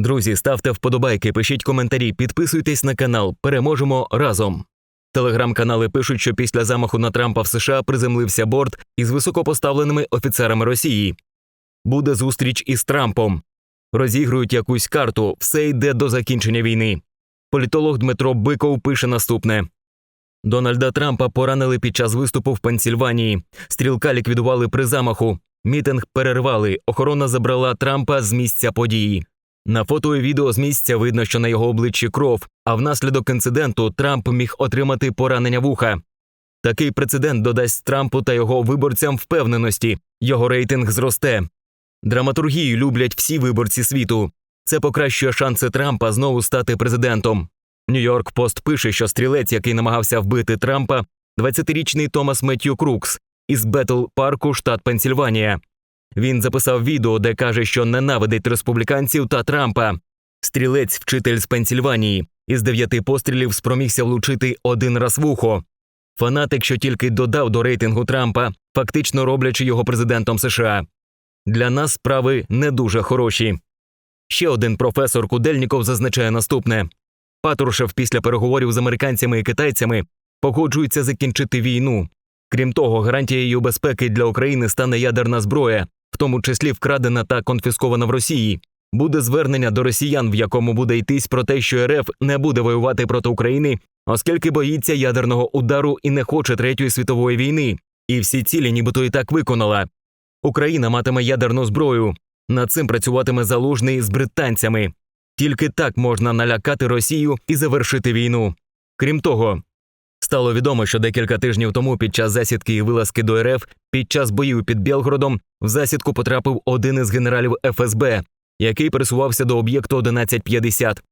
Друзі, ставте вподобайки, пишіть коментарі, підписуйтесь на канал. Переможемо разом. Телеграм-канали пишуть, що після замаху на Трампа в США приземлився борт із високопоставленими офіцерами Росії. Буде зустріч із Трампом. Розігрують якусь карту, все йде до закінчення війни. Політолог Дмитро Биков пише наступне: Дональда Трампа поранили під час виступу в Пенсільванії. Стрілка ліквідували при замаху. Мітинг перервали. Охорона забрала Трампа з місця події. На фото і відео з місця видно, що на його обличчі кров, а внаслідок інциденту Трамп міг отримати поранення вуха. Такий прецедент додасть Трампу та його виборцям впевненості, його рейтинг зросте. Драматургію люблять всі виборці світу. Це покращує шанси Трампа знову стати президентом. Нью-Йорк Пост пише, що стрілець, який намагався вбити Трампа, 20-річний Томас Меттью Крукс із Бетл Парку, штат Пенсільванія. Він записав відео, де каже, що ненавидить республіканців та Трампа. Стрілець, вчитель з Пенсільванії, із дев'яти пострілів спромігся влучити один раз в ухо. Фанатик, що тільки додав до рейтингу Трампа, фактично роблячи його президентом США. Для нас справи не дуже хороші. Ще один професор Кудельніков зазначає наступне: Патрушев після переговорів з американцями і китайцями погоджується закінчити війну. Крім того, гарантією безпеки для України стане ядерна зброя, тому числі вкрадена та конфіскована в Росії. Буде звернення до росіян, в якому буде йтись про те, що РФ не буде воювати проти України, оскільки боїться ядерного удару і не хоче третьої світової війни. І всі цілі, нібито і так виконала. Україна матиме ядерну зброю. Над цим працюватиме залужний з британцями. Тільки так можна налякати Росію і завершити війну. Крім того, стало відомо, що декілька тижнів тому під час засідки і вилазки до РФ під час боїв під Білгородом в засідку потрапив один із генералів ФСБ, який пересувався до об'єкту 1150.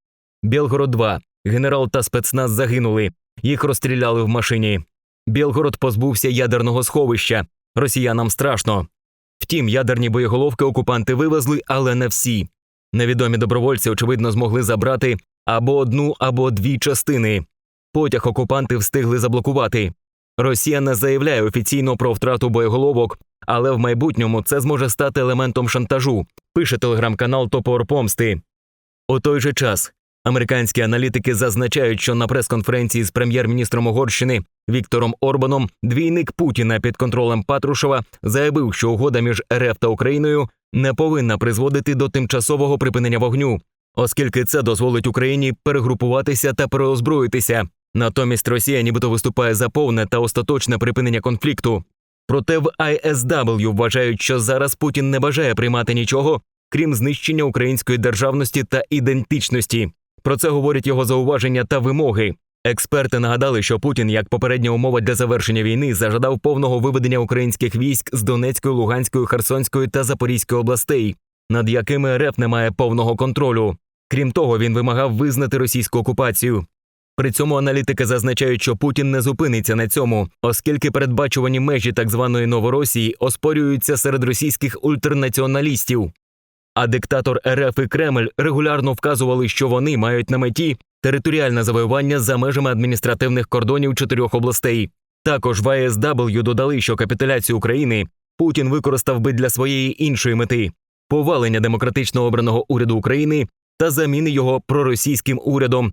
Білгород 2 Генерал та спецназ загинули. Їх розстріляли в машині. Білгород позбувся ядерного сховища. Росіянам страшно. Втім, ядерні боєголовки окупанти вивезли, але не всі. Невідомі добровольці, очевидно, змогли забрати або одну, або дві частини. Потяг окупанти встигли заблокувати. Росія не заявляє офіційно про втрату боєголовок, але в майбутньому це зможе стати елементом шантажу. Пише телеграм-канал Топор Помсти. У той же час американські аналітики зазначають, що на прес-конференції з прем'єр-міністром Угорщини Віктором Орбаном двійник Путіна під контролем Патрушева заявив, що угода між РФ та Україною не повинна призводити до тимчасового припинення вогню, оскільки це дозволить Україні перегрупуватися та переозброїтися. Натомість Росія нібито виступає за повне та остаточне припинення конфлікту. Проте в ISW вважають, що зараз Путін не бажає приймати нічого, крім знищення української державності та ідентичності. Про це говорять його зауваження та вимоги. Експерти нагадали, що Путін, як попередня умова для завершення війни, зажадав повного виведення українських військ з Донецької, Луганської, Херсонської та Запорізької областей, над якими РФ не має повного контролю. Крім того, він вимагав визнати російську окупацію. При цьому аналітики зазначають, що Путін не зупиниться на цьому, оскільки передбачувані межі так званої Новоросії оспорюються серед російських ультранаціоналістів. А диктатор РФ і Кремль регулярно вказували, що вони мають на меті територіальне завоювання за межами адміністративних кордонів чотирьох областей. Також в АСW додали, що капітуляцію України Путін використав би для своєї іншої мети повалення демократично обраного уряду України та заміни його проросійським урядом